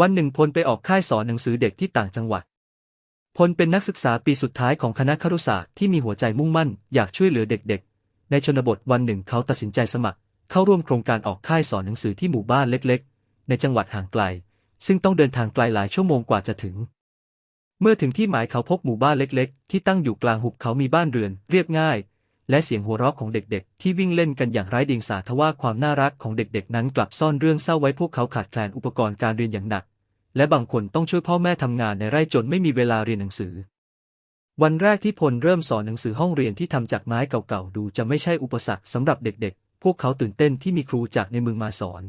วันหนึ่งพลไปออกค่ายสอนหนังสือเด็กที่ต่างจังหวัด พลเป็นนักศึกษาปีสุดท้ายของคณะครุศาสตร์ที่มีหัวใจมุ่งมั่นอยากช่วยเหลือเด็กๆ ในชนบทวันหนึ่งเขาตัดสินใจสมัคร เข้าร่วมโครงการออกค่ายสอนหนังสือที่หมู่บ้านเล็กๆ ในจังหวัดห่างไกล ซึ่งต้องเดินทางไกลหลายชั่วโมงกว่าจะถึง เมื่อถึงที่หมายเขาพบหมู่บ้านเล็ก ๆ ที่ตั้งอยู่กลางหุบเขามีบ้านเรือน เรียบง่าย และเสียงหัวเราะของเด็กๆ ที่วิ่งเล่นกันอย่างไร้เดียงสาทว่าความน่ารักของเด็กๆ นั้นกลับซ่อนเรื่องเศร้าไว้พวกเขาขาดแคลนอุปกรณ์การเรียนอย่างหนัก และบางคนต้องช่วยพ่อแม่ทำงานในไร่จนไม่มีเวลาเรียนหนังสือ วันแรกที่พลเริ่มสอนหนังสือห้องเรียนที่ทำจากไม้เก่าๆดูจะไม่ใช่อุปสรรคสำหรับเด็กๆ พวกเขาตื่นเต้นที่มีครูจากในเมืองมาสอน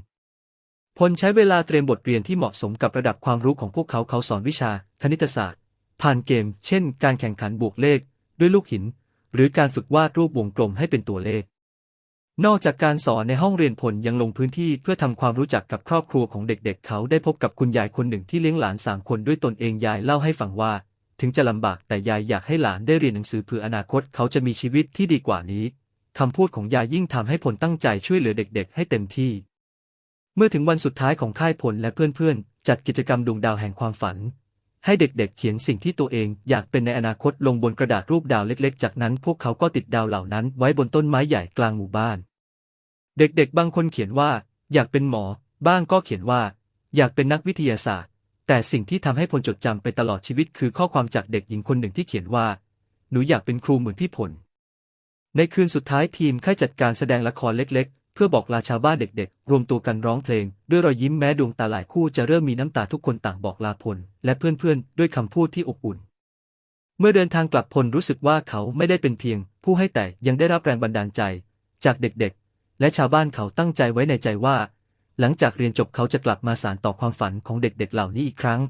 พลใช้เวลาเตรียมบทเรียนที่เหมาะสมกับระดับความรู้ของพวกเขาเขาสอนวิชา คณิตศาสตร์ ผ่านเกม เช่น การแข่งขันบวกเลข ด้วยลูกหิน หรือการฝึกวาดรูปวงกลมให้เป็นตัวเลข นอกจากการสอนในห้องเรียนพลยังลงพื้นที่เพื่อทำความรู้จักกับครอบครัวของเด็กๆเขาได้พบกับคุณยายคนหนึ่งที่เลี้ยงหลานสามคนด้วยตนเองยายเล่าให้ฟังว่า ถึงจะลำบากแต่ยายอยากให้หลานได้เรียนหนังสือเพื่ออนาคตเขาจะมีชีวิตที่ดีกว่านี้คำพูดของยายยิ่งทำให้พลตั้งใจช่วยเหลือเด็ก ๆ ให้เต็มที่ เมื่อถึงวันสุดท้ายของค่ายพลและเพื่อนๆจัดกิจกรรมดวงดาวแห่งความฝัน ให้เด็กๆ เขียนสิ่งที่ตัวเองอยากเป็นในอนาคตลงบนกระดาษรูปดาวเล็กๆ จากนั้นพวกเขาก็ติดดาวเหล่านั้นไว้บนต้นไม้ใหญ่กลางหมู่บ้าน เด็กๆ บางคนเขียนว่า อยากเป็นหมอ บ้างก็เขียนว่า อยากเป็นนักวิทยาศาสตร์ แต่สิ่งที่ทำให้พลจดจำไปตลอดชีวิตคือข้อความจากเด็กหญิงคนหนึ่งที่เขียนว่า หนูอยากเป็นครูเหมือนพี่พล ในคืนสุดท้ายทีมค่ายจัดการแสดงละครเล็กๆ เพื่อบอกลาชาวบ้านเด็กๆ รวมตัวกันร้องเพลง ด้วยรอยยิ้มแม้ดวงตาหลายคู่จะเริ่มมีน้ำตาทุกคนต่างบอกลาพล และเพื่อนๆ ด้วยคำพูดที่อบอุ่น เมื่อเดินทางกลับพลรู้สึกว่าเขาไม่ได้เป็นเพียง ผู้ให้แต่ยังได้รับแรงบันดาลใจ จากเด็กๆ และชาวบ้านเขาตั้งใจไว้ในใจว่า หลังจากเรียนจบเขาจะกลับมาสานต่อความฝันของเด็กๆ เหล่านี้อีกครั้ง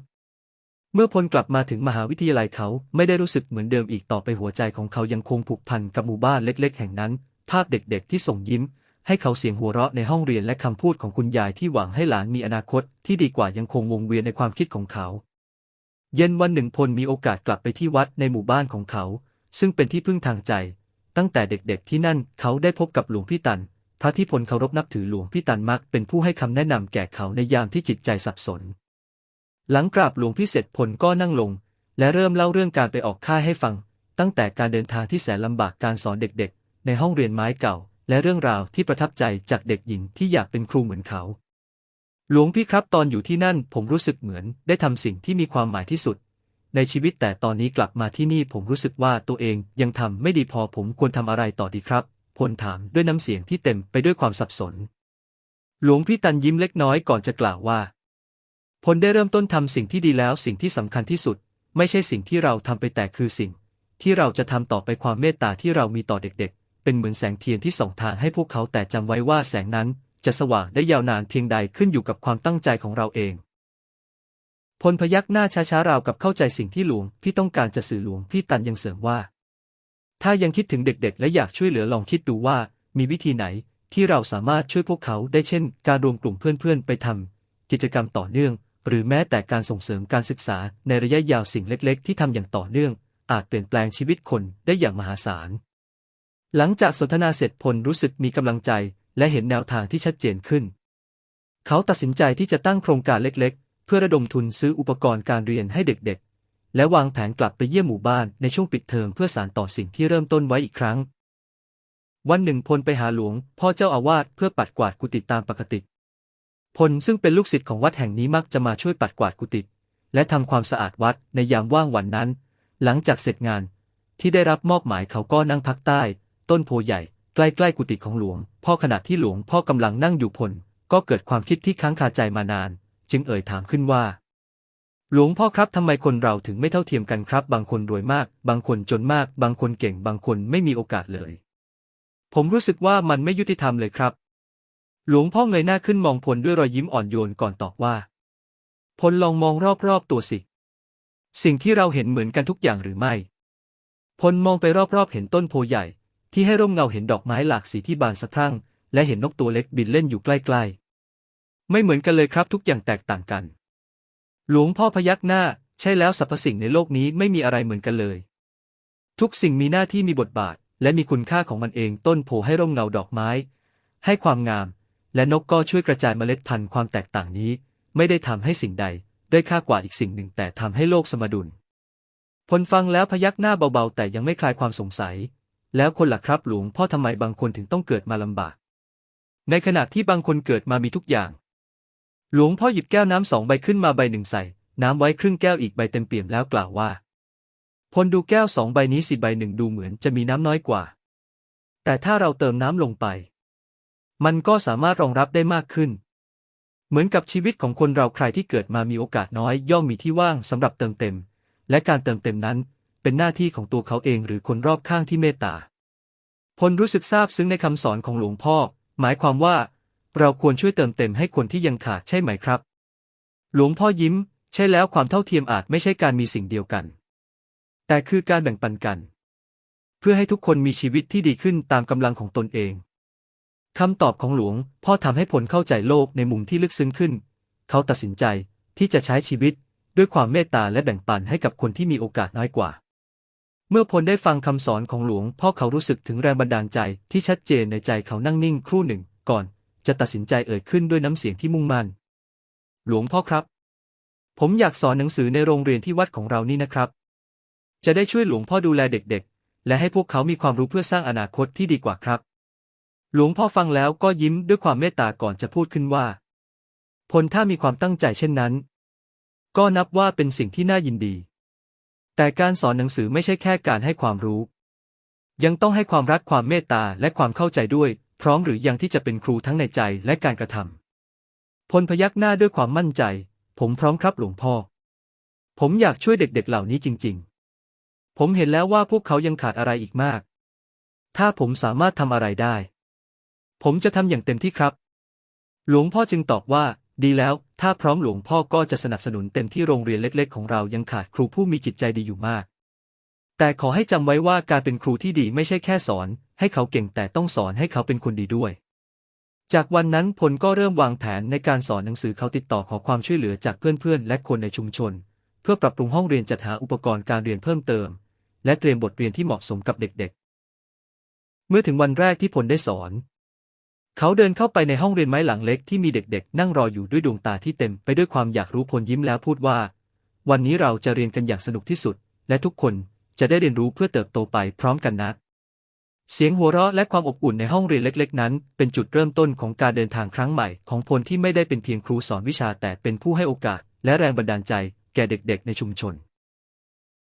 เมื่อพลกลับมาถึงมหาวิทยาลัยเขาไม่ได้รู้สึกเหมือนเดิมอีกต่อไปหัวใจของเขายังคงผูกพันกับหมู่บ้านเล็ก ๆ แห่งนั้น ภาพเด็กๆ ที่ส่งยิ้ม ให้เขาเสียงหัวเราะในห้องเรียนและคำพูดของคุณยายที่หวังให้หลานมีอนาคตที่ดีกว่ายังคงวงเวียนในความคิดของเขา เย็นวันหนึ่งพลมีโอกาสกลับไปที่วัดในหมู่บ้านของเขา ซึ่งเป็นที่พึ่งทางใจ ตั้งแต่เด็กๆที่นั่นเขาได้พบกับหลวงพี่ตัน พระที่พลเคารพนับถือหลวงพี่ตันมักเป็นผู้ให้คำแนะนำแก่เขาในยามที่จิตใจสับสน หลังกราบหลวงพี่เสร็จพลก็นั่งลง และเริ่มเล่าเรื่องการไปออกค่ายให้ฟัง ตั้งแต่การเดินทางที่แสนลำบากการสอนเด็กๆ ในห้องเรียนไม้เก่า และเรื่องราวที่ประทับใจจากเด็กหญิงที่อยากเป็นครูเหมือนเขา หลวงพี่ครับตอนอยู่ที่นั่นผมรู้สึกเหมือนได้ทำสิ่งที่มีความหมายที่สุด ในชีวิตแต่ตอนนี้กลับมาที่นี่ผมรู้สึกว่าตัวเองยังทำไม่ดีพอผมควรทำอะไรต่อดีครับพลถามด้วยน้ำเสียงที่เต็มไปด้วยความสับสน หลวงพี่ตันยิ้มเล็กน้อยก่อนจะกล่าวว่า พลได้เริ่มต้นทำสิ่งที่ดีแล้วสิ่งที่สำคัญที่สุด ไม่ใช่สิ่งที่เราทำไปแต่คือสิ่ง ที่เราจะทำต่อไปความเมตตาที่เรามีต่อเด็กๆ เป็นเหมือนแสงเทียนที่ส่องทางให้พวกเขาแต่จำไว้ว่าแสงนั้นจะสว่างได้ยาวนานเพียงใดขึ้นอยู่กับความตั้งใจของเราเอง พลพยักหน้าช้าๆราวกับเข้าใจสิ่งที่หลวงพี่ต้องการจะสื่อหลวงพี่ตันยังเสริมว่า ถ้ายังคิดถึงเด็กๆ และอยากช่วยเหลือลองคิดดูว่า มีวิธีไหนที่เราสามารถช่วยพวกเขาได้เช่น การรวมกลุ่มเพื่อนๆ ไปทำกิจกรรมต่อเนื่อง หรือแม้แต่การส่งเสริมการศึกษาในระยะยาวสิ่งเล็กๆ ที่ทำอย่างต่อเนื่อง อาจเปลี่ยนแปลงชีวิตคนได้อย่างมหาศาล หลังจากสนทนาเสร็จพลรู้สึกมีกำลังใจ และเห็นแนวทางที่ชัดเจนขึ้น เขาตัดสินใจที่จะตั้งโครงการเล็กๆ เพื่อระดมทุนซื้ออุปกรณ์การเรียนให้เด็กๆ และวางแผนกลับไปเยี่ยมหมู่บ้านในช่วงปิดเทอมเพื่อสานต่อสิ่งที่เริ่มต้นไว้อีกครั้ง วันหนึ่งพลไปหาหลวง พ่อเจ้าอาวาสเพื่อปัดกวาดกุฏิตามปกติ พลซึ่งเป็นลูกศิษย์ของวัดแห่งนี้มักจะมาช่วยปัดกวาดกุฏิและทำความสะอาดวัดในยามว่างวันนั้น หลังจากเสร็จงาน ที่ได้รับมอบหมายเขาก็นั่งพักใต้ ต้นโพใหญ่ ใกล้ๆกุฏิของหลวง พ่อขณะที่หลวงพ่อกำลังนั่งอยู่พล ก็เกิดความคิดที่ค้างคาใจมานาน จึงเอ่ยถามขึ้นว่า หลวงพ่อครับทำไมคนเราถึงไม่เท่าเทียมกันครับ บางคนรวยมาก บางคนจนมาก บางคนเก่ง บางคนไม่มีโอกาสเลย ผมรู้สึกว่ามันไม่ยุติธรรมเลยครับ หลวงพ่อเงยหน้าขึ้นมองพลด้วยรอยยิ้มอ่อนโยนก่อนตอบว่า พลลองมองรอบๆตัวสิสิ่งที่เราเห็นเหมือนกันทุกอย่างหรือไม่ พลมองไปรอบๆ เห็นต้นโพใหญ่ ที่ให้ร่มเงาเห็นดอกไม้หลากสีที่บานสะพรั่ง และเห็นนกตัวเล็กบินเล่นอยู่ใกล้ๆ ไม่เหมือนกันเลยครับทุกอย่างแตกต่างกัน หลวงพ่อพยักหน้า ใช่แล้วสรรพสิ่งในโลกนี้ไม่มีอะไรเหมือนกันเลย ทุกสิ่งมีหน้าที่มีบทบาท และมีคุณค่าของมันเองต้นโพให้ร่มเงาดอกไม้ ให้ความงาม และนกก็ช่วยกระจายเมล็ดพันธุ์ความแตกต่างนี้ ไม่ได้ทำให้สิ่งใดได้ค่ากว่าอีกสิ่งหนึ่งแต่ทำให้โลกสมดุลพลฟังแล้วพยักหน้าเบาๆ แต่ยังไม่คลายความสงสัย แล้วคนล่ะครับหลวงพ่อทำไมบางคนถึงต้องเกิดมาลำบาก ในขณะที่บางคนเกิดมามีทุกอย่าง หลวงพ่อหยิบแก้วน้ำสองใบขึ้นมาใบหนึ่งใส่ น้ำไว้ครึ่งแก้วอีกใบเต็มเปี่ยมแล้วกล่าวว่าพลดูแก้วสองใบนี้สิใบหนึ่งดูเหมือนจะมีน้ำน้อยกว่า แต่ถ้าเราเติมน้ำลงไป มันก็สามารถรองรับได้มากขึ้น เหมือนกับชีวิตของคนเราใครที่เกิดมามีโอกาสน้อย ย่อมมีที่ว่างสำหรับเติมเต็ม และการเติมเต็มนั้น เป็นหน้าที่ของตัวเขาเองหรือคนรอบข้างที่เมตตา พลรู้สึกซาบซึ้งในคำสอนของหลวงพ่อ หมายความว่า เราควรช่วยเติมเต็มให้คนที่ยังขาดใช่ไหมครับ หลวงพ่อยิ้ม ใช่แล้วความเท่าเทียมอาจไม่ใช่การมีสิ่งเดียวกัน แต่คือการแบ่งปันกัน เพื่อให้ทุกคนมีชีวิตที่ดีขึ้นตามกำลังของตนเองคำตอบของหลวงพ่อทำให้ผลเข้าใจโลกในมุมที่ลึกซึ้งขึ้น เขาตัดสินใจที่จะใช้ชีวิตด้วยความเมตตาและแบ่งปันให้กับคนที่มีโอกาสน้อยกว่า เมื่อพลได้ฟังคำสอนของหลวงพ่อเขารู้สึกถึงแรงบันดาลใจที่ชัดเจนในใจเขานั่งนิ่งครู่หนึ่งก่อน จะตัดสินใจเอ่ยขึ้นด้วยน้ำเสียงที่มุ่งมั่น หลวงพ่อครับ ผมอยากสอนหนังสือในโรงเรียนที่วัดของเรานี่นะครับ จะได้ช่วยหลวงพ่อดูแลเด็กๆ และให้พวกเขามีความรู้เพื่อสร้างอนาคตที่ดีกว่าครับ หลวงพ่อฟังแล้วก็ยิ้มด้วยความเมตตาก่อนจะพูดขึ้นว่า พลถ้ามีความตั้งใจเช่นนั้น ก็นับว่าเป็นสิ่งที่น่ายินดี แต่การสอนหนังสือไม่ใช่แค่การให้ความรู้ ยังต้องให้ความรักความเมตตาและความเข้าใจด้วย พร้อมหรือยังที่จะเป็นครูทั้งในใจและการกระทำพลพยักหน้าด้วยความมั่นใจ ผมพร้อมครับหลวงพ่อ ผมอยากช่วยเด็กๆเหล่านี้จริง ๆ ผมเห็นแล้วว่าพวกเขายังขาดอะไรอีกมาก ถ้าผมสามารถทำอะไรได้ ผมจะทำอย่างเต็มที่ครับ หลวงพ่อจึงตอบว่า ดีแล้ว ถ้าพร้อมหลวงพ่อก็จะสนับสนุนเต็มที่โรงเรียนเล็ก ๆ ของเรายังขาดครูผู้มีจิตใจดีอยู่มาก แต่ขอให้จำไว้ว่าการเป็นครูที่ดีไม่ใช่แค่สอน ให้เขาเก่งแต่ต้องสอนให้เขาเป็นคนดีด้วย จากวันนั้นพลก็เริ่มวางแผนในการสอนหนังสือเขาติดต่อขอความช่วยเหลือจากเพื่อนๆ และคนในชุมชน เพื่อปรับปรุงห้องเรียนจัดหาอุปกรณ์การเรียนเพิ่มเติม และเตรียมบทเรียนที่เหมาะสมกับเด็กๆ เมื่อถึงวันแรกที่พลได้สอน เขาเดินเข้าไปในห้องเรียนไม้หลังเล็กที่มีเด็กๆ นั่งรออยู่ด้วยดวงตาที่เต็มไปด้วยความอยากรู้พลยิ้มแล้วพูดว่า วันนี้เราจะเรียนกันอย่างสนุกที่สุด และทุกคนจะได้เรียนรู้เพื่อเติบโตไปพร้อมกันนะเสียงหัวเราะและความอบอุ่นในห้องเรียนเล็ก ๆ นั้น เป็นจุดเริ่มต้นของการเดินทางครั้งใหม่ ของพลที่ไม่ได้เป็นเพียงครูสอนวิชาแต่เป็นผู้ให้โอกาส และแรงบันดาลใจ แก่เด็ก ๆ ในชุมชน